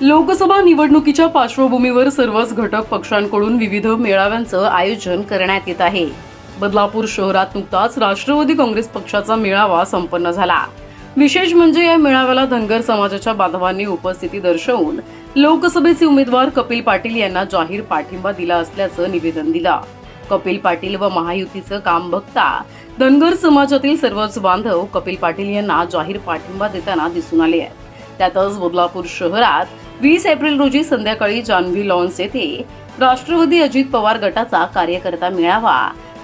लोकसभा निवडणुकीच्या पार्श्वभूमीवर सर्वच घटक पक्षांकडून विविध मेळाव्यांचं आयोजन करण्यात येत आहे. बदलापूर शहरात नुकताच राष्ट्रवादी काँग्रेस पक्षाचा मेळावा संपन्न झाला. विशेष म्हणजे या मेळाव्याला धनगर समाजाच्या बांधवांनी उपस्थिती दर्शवून लोकसभेचे उमेदवार कपिल पाटील यांना जाहीर पाठिंबा दिला असल्याचं निवेदन दिलं. कपिल पाटील व महायुतीचं काम बघता धनगर समाजातील सर्वच बांधव कपिल पाटील यांना जाहीर पाठिंबा देताना दिसून आले आहेत. त्यातच बदलापूर शहरात वीस एप्रिल रोजी संध्याकाळी जान्हवी लॉन्स येथे राष्ट्रवादी अजित पवार गटाचा कार्यकर्ता मेळावा.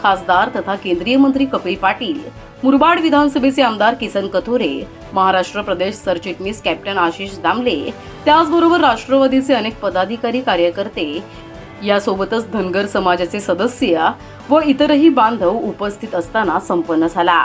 खासदार तथा केंद्रीय मंत्री कपिल पाटील मुरबाड विधानसभेचे आमदार किसन कथोरे महाराष्ट्र प्रदेश सरचिटणीस कॅप्टन आशिष दामले त्याचबरोबर राष्ट्रवादीचे अनेक पदाधिकारी कार्यकर्ते यासोबतच धनगर समाजाचे सदस्य व इतरही बांधव उपस्थित असताना संपन्न झाला.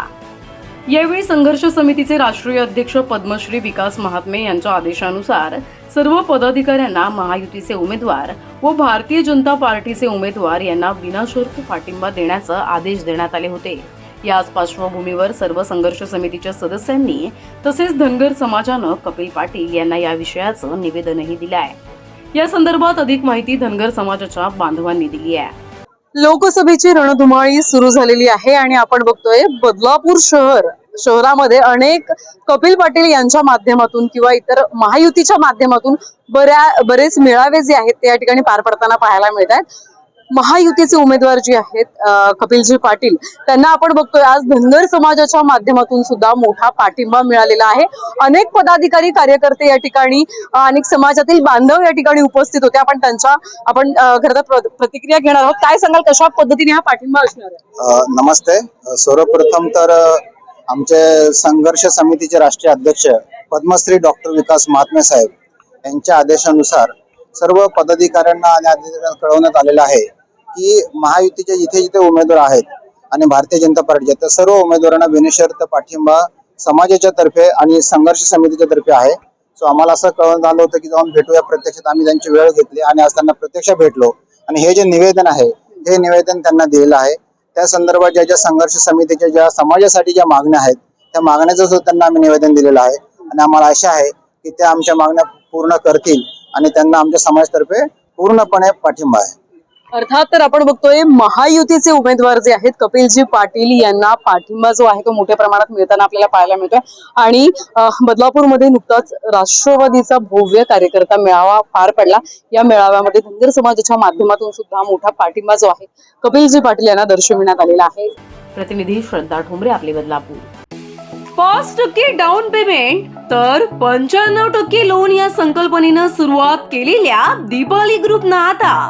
यावेळी संघर्ष समितीचे राष्ट्रीय अध्यक्ष पद्मश्री विकास महात्मे यांच्या आदेशानुसार सर्व पदाधिकाऱ्यांना महायुतीचे उमेदवार व भारतीय जनता पार्टीचे उमेदवार यांना विनाशुल्क पाठिंबा देण्याचा आदेश देण्यात आले होते. याच पार्श्वभूमीवर सर्व संघर्ष समितीच्या सदस्यांनी तसेच धनगर समाजानं कपिल पाटील यांना या विषयाचं निवेदनही दिलं आहे या संदर्भात अधिक माहिती धनगर समाजाच्या बांधवांनी दिली आहे. लोकसभेची रणधुमाळी सुरू झालेली आहे आणि आपण बघतोय बदलापूर शहर शहरामध्ये अनेक कपिल पाटील यांच्या माध्यमातून किंवा इतर महायुतीच्या माध्यमातून बऱ्या बरेच मेळावे जे आहेत ते या ठिकाणी पार पडताना पाहायला मिळत आहेत महायुतीचे उमेदवार जे आहेत कपिलजी पाटील त्यांना आपण बघतोय आज धनगर समाजाच्या माध्यमातून सुद्धा मोठा पाठिंबा मिळालेला आहे. अनेक पदाधिकारी कार्यकर्ते या ठिकाणी अनेक समाजातील बांधव या ठिकाणी उपस्थित होते. आपण त्यांच्या आपण खरं तर प्रतिक्रिया घेणार आहोत. काय सांगाल कशा पद्धतीने हा पाठिंबा असणार आहे? नमस्ते. सर्वप्रथम तर आमचे संघर्ष समितीचे राष्ट्रीय अध्यक्ष पद्मश्री डॉक्टर विकास महात्मे साहेब यांच्या आदेशानुसार सर्व पदाधिकाऱ्यांना आणि अधिकाऱ्यांना कळवण्यात आलेलं आहे की महायुतीचे जिथे जिथे उमेदवार आहेत आणि भारतीय जनता पार्टीचे त्या सर्व उमेदवारांना बिनशर्त पाठिंबा समाजाच्या तर्फे आणि संघर्ष समितीच्या तर्फे आहे. सो आम्हाला असं कळवण्यात आलं होतं की जाऊन भेटूया. प्रत्यक्षात आम्ही त्यांची वेळ घेतली आणि आज त्यांना प्रत्यक्ष भेटलो. आणि हे जे निवेदन आहे हे निवेदन त्यांना दिलेलं आहे. त्या संदर्भात ज्या ज्या संघर्ष समितीच्या ज्या समाजासाठी ज्या मागण्या आहेत त्या मागण्याचं सुद्धा त्यांना आम्ही निवेदन दिलेलं आहे. आणि आम्हाला आशा आहे की त्या आमच्या मागण्या पूर्ण करतील आणि त्यांना आमच्या समाजातर्फे पूर्णपणे पाठिंबा आहे. अर्थात तर आपण बघतोय महायुतीचे उमेदवार जे आहेत कपिलजी पाटील यांना पाठिंबा जो आहे तो मोठ्या प्रमाणात मिळताना आपल्याला पाहायला मिळतोय. आणि बदलापूरमध्ये नुकताच राष्ट्रवादीचा भव्य कार्यकर्ता मेळावा पार पडला. या मेळाव्यामध्ये धनगर समाजाच्या माध्यमातून सुद्धा मोठा पाठिंबा जो आहे कपिलजी पाटील यांना दर्शविण्यात आलेला आहे. प्रतिनिधी श्रद्धा ठोंबरे आपले बदलापूर. पाच टक्के डाऊन पेमेंट तर पंच्याण्णव टक्के लोन या संकल्पनेनं सुरुवात केलेल्या दीपाली ग्रुपनं आता.